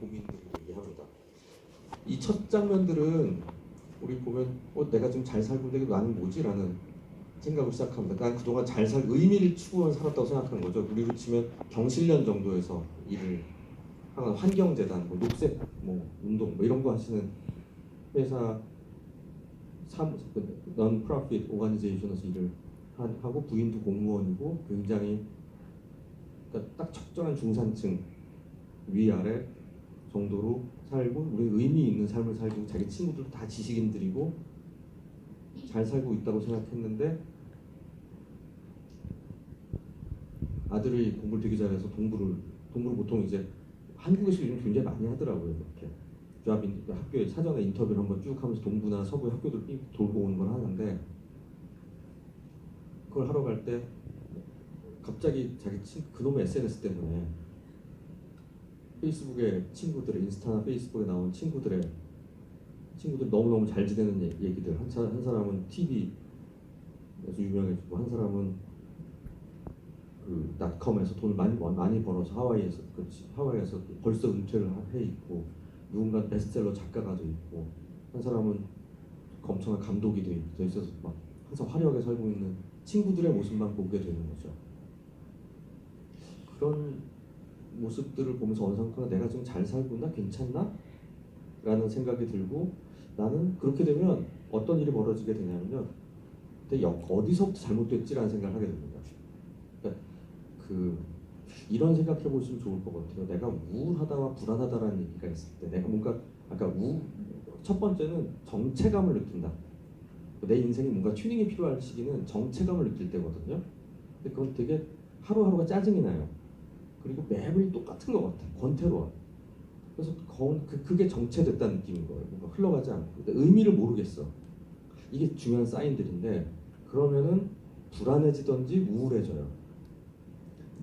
고민들을 얘기합니다. 이 첫 장면들은 우리 보면 어, 내가 지금 잘 살고 있는데 나는 뭐지라는 생각을 시작합니다. 난 그동안 잘 살 의미를 추구하며 살았다고 생각하는 거죠. 우리로 치면 경실련 정도에서 일을 하는 환경재단, 뭐 녹색 뭐 운동 뭐 이런 거 하시는 회사 사무 넌 프로핏 오가니제이션에서 일을 하- 하고 부인도 공무원이고 굉장히 그러니까 딱 적절한 중산층 위아래 정도로 살고 우리 의미 있는 삶을 살고 자기 친구들도 다 지식인들이고 잘 살고 있다고 생각했는데 아들이 공부를 되게 잘해서 동부를 동부를 보통 이제 한국에서 요즘 굉장히 많이 하더라고요 이렇게. 조합인 학교에 사전에 인터뷰를 한번 쭉 하면서 동부나 서부 학교들 삥 돌고 오는 걸 하는데 그걸 하러 갈 때 갑자기 자기 친 그놈의 SNS 때문에 페이스북에 친구들의 인스타나 페이스북에 나온 친구들의 친구들 너무 너무 잘 지내는 얘- 얘기들 한, 사, 한 사람은 TV에서 유명해지고 한 사람은 그 닷컴에서 돈을 많이 번- 많이 벌어서 하와이에서 그 지- 하와이에서 벌써 은퇴를 하- 해 있고 누군가 베스트셀러 작가가 돼 있고 한 사람은 엄청난 감독이 돼 있- 돼 있어서 막 항상 화려하게 살고 있는 친구들의 모습만 보게 되는 거죠. 그런 모습들을 보면서 어느 순간 내가 지금 잘 살고 있나 괜찮나? 라는 생각이 들고 나는 그렇게 되면 어떤 일이 벌어지게 되냐면요. 근데 여- 어디서부터 잘못됐지라는 생각을 하게 됩니다. 그러니까 그 이런 생각해 보시면 좋을 것 같아요. 내가 우울하다와 불안하다라는 얘기가 있을 때 내가 뭔가 아까 우 첫 번째는 정체감을 느낀다. 내 인생이 뭔가 튜닝이 필요할 시기는 정체감을 느낄 때거든요. 근데 그건 되게 하루하루가 짜증이 나요 그리고 매일 똑같은 것 같아. 권태로워. 그래서 거, 그, 그게 정체됐다는 느낌인 거예요. 뭔가 흘러가지 않고. 의미를 모르겠어. 이게 중요한 사인들인데 그러면은 불안해지던지 우울해져요.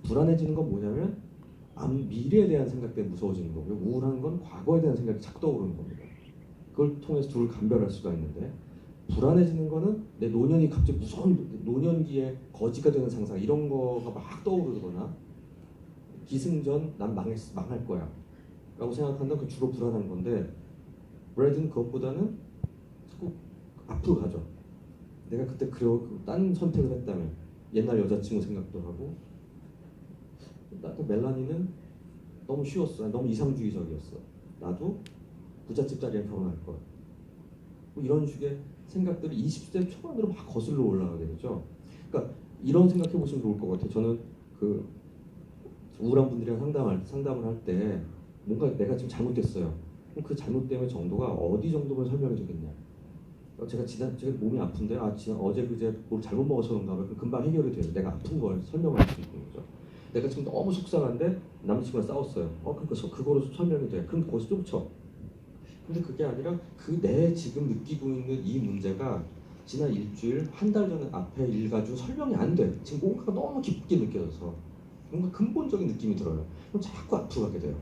불안해지는 건 뭐냐면 암, 미래에 대한 생각 때문에 무서워지는 거고요. 우울한 건 과거에 대한 생각이 자꾸 떠오르는 겁니다. 그걸 통해서 둘을 감별할 수가 있는데 불안해지는 거는 내 노년이 갑자기 무서운 노년기에 거지가 되는 상상 이런 거가 막 떠오르거나 기승전 난 망했, 망할 거야. 라고 생각한다면 그 주로 불안한 건데 브래드는 그것보다는 자꾸 앞으로 가죠. 내가 그때 그려 딴 선택을 했다면 옛날 여자친구 생각도 하고. 나도 멜라니는 너무 쉬웠어. 너무 이상주의적이었어. 나도 부잣집 딸이랑 결혼할 거야. 뭐 이런 식의 생각들이 20대 초반으로 막 거슬러 올라가게 되죠. 그러니까 이런 생각해 보시면 좋을 것 같아요. 저는 그 우울한 분들이랑 상담할 상담을 할 때 뭔가 내가 지금 잘못됐어요. 그럼 그 잘못됨의 정도가 어디 정도면 설명이 되겠냐? 어, 제가 지난 제가 몸이 아픈데 아 지난 어제 그제 뭘 잘못 먹어서 그런가 봐. 그럼 금방 해결이 돼요. 내가 아픈 걸 설명할 수 있는 거죠. 내가 지금 너무 속상한데 남자친구랑 싸웠어요. 어 서- 그거로 설명이 돼. 그럼 거기서 쫓쳐. 근데 그게 아니라 그 내 지금 느끼고 있는 이 문제가 지난 일주일 한 달 전에 앞에 일 가지고 설명이 안 돼. 지금 뭔가가 너무 깊게 느껴져서 뭔가 근본적인 느낌이 들어요. 그럼 자꾸 앞으로 가게 돼요.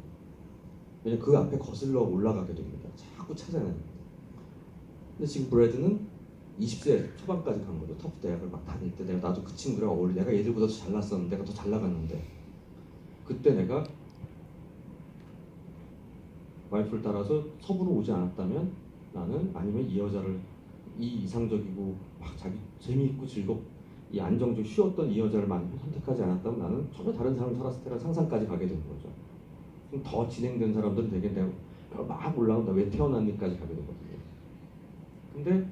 왜냐면 그 앞에 거슬러 올라가게 됩니다. 자꾸 찾아내는. 근데 지금 브래드는 20세 초반까지 간 거죠. 터프 대학을 막 다닐 때 내가 나도 그 친구랑 어울리. 내가 얘들보다 더 잘났었는데 내가 더 잘 나갔는데 그때 내가 와이프를 따라서 서부로 오지 않았다면 나는 아니면 이 여자를 이 이상적이고 막 자기 재미있고 즐겁 이 안정적 쉬웠던 이 여자를 만 선택하지 않았다면 나는 전혀 다른 삶을 살았을 테라는 상상까지 가게 되는 거죠. 그럼 더 진행된 사람들은 되게 막 올라온다 왜 태어났니까지 가게 되거든요. 근데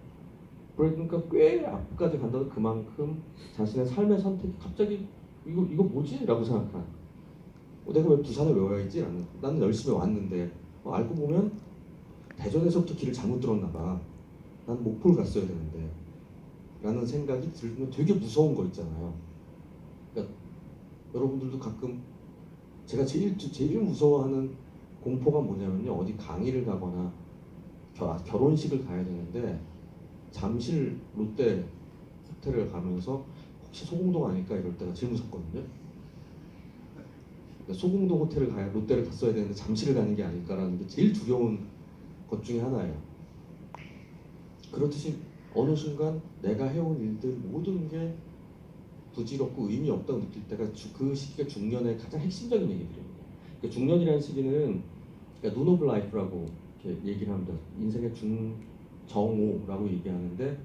그러니까 꽤 앞까지 간다도 그만큼 자신의 삶의 선택이 갑자기 이거 이거 뭐지?라고 생각한. 어, 내가 왜 부산에 왜 와야지? 라는 나는 열심히 왔는데 어, 알고 보면 대전에서부터 길을 잘못 들었나 봐. 난 목포를 갔어야 되는데. 라는 생각이 들면 되게 무서운 거 있잖아요. 그러니까 여러분들도 가끔 제가 제일 제일 무서워하는 공포가 뭐냐면요. 어디 강의를 가거나 겨, 아, 결혼식을 가야 되는데 잠실 롯데 호텔을 가면서 혹시 소공동 아닐까 이럴 때가 제일 무섭거든요. 그러니까 소공동 호텔을 가야 롯데를 갔어야 되는데 잠실을 가는 게 아닐까라는 게 제일 두려운 것 중에 하나예요. 그렇듯이 어느 순간 내가 해온 일들 모든 게 부질없고 의미 없다고 느낄 때가 주- 그 시기가 중년의 가장 핵심적인 얘기들입니다. 그러니까 중년이라는 시기는 그러니까 눈 오브 라이프라고 얘기를 합니다. 인생의 중정오라고 얘기하는데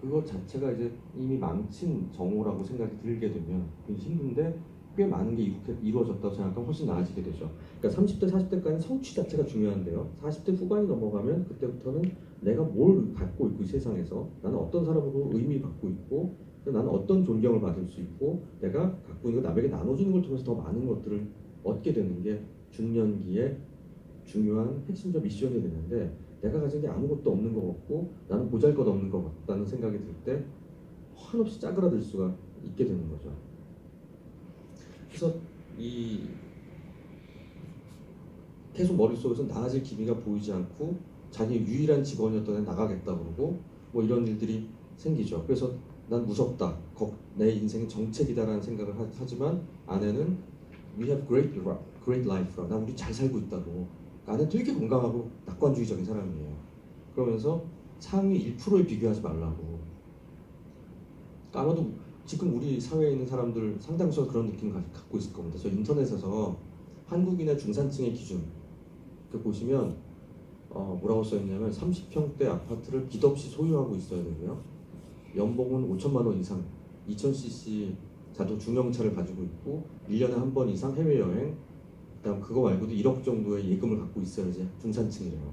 그것 자체가 이제 이미 망친 정오라고 생각이 들게 되면 힘든데 꽤 많은 게 이루어졌다고 생각하면 훨씬 나아지게 되죠. 그러니까 30대, 40대까지는 성취 자체가 중요한데요. 40대 후반이 넘어가면 그때부터는 내가 뭘 갖고 있고 이 세상에서 나는 어떤 사람으로 의미 받고 있고 나는 어떤 존경을 받을 수 있고 내가 갖고 있는 걸 남에게 나눠주는 걸 통해서 더 많은 것들을 얻게 되는 게 중년기의 중요한 핵심적 미션이 되는데 내가 가진 게 아무것도 없는 것 같고 나는 보잘것 없는 것 같다는 생각이 들 때 한없이 짜그라들 수가 있게 되는 거죠. 그래서 이 계속 머릿속에서 나아질 기미가 보이지 않고 자기 유일한 직원이었던 애 나가겠다 그러고 뭐 이런 일들이 생기죠. 그래서 난 무섭다. 걱- 내 인생의 정책이다라는 생각을 하, 하지만 아내는 we have great great life. 나 우리 잘 살고 있다고. 나는 되게 건강하고 낙관주의적인 사람이에요. 그러면서 상위 1%에 비교하지 말라고. 아마도 지금 우리 사회에 있는 사람들 상당수가 그런 느낌 을 갖고 있을 겁니다. 저 인터넷에서 한국인의 중산층의 기준 그 보시면 어, 뭐라고 써있냐면 30평대 아파트를 빚 없이 소유하고 있어야 되고요. 연봉은 5천만 원 이상, 2000cc 자동 중형차를 가지고 있고 1년에 한 번 이상 해외여행 그다음 그거 말고도 1억 정도의 예금을 갖고 있어야지 중산층이래요.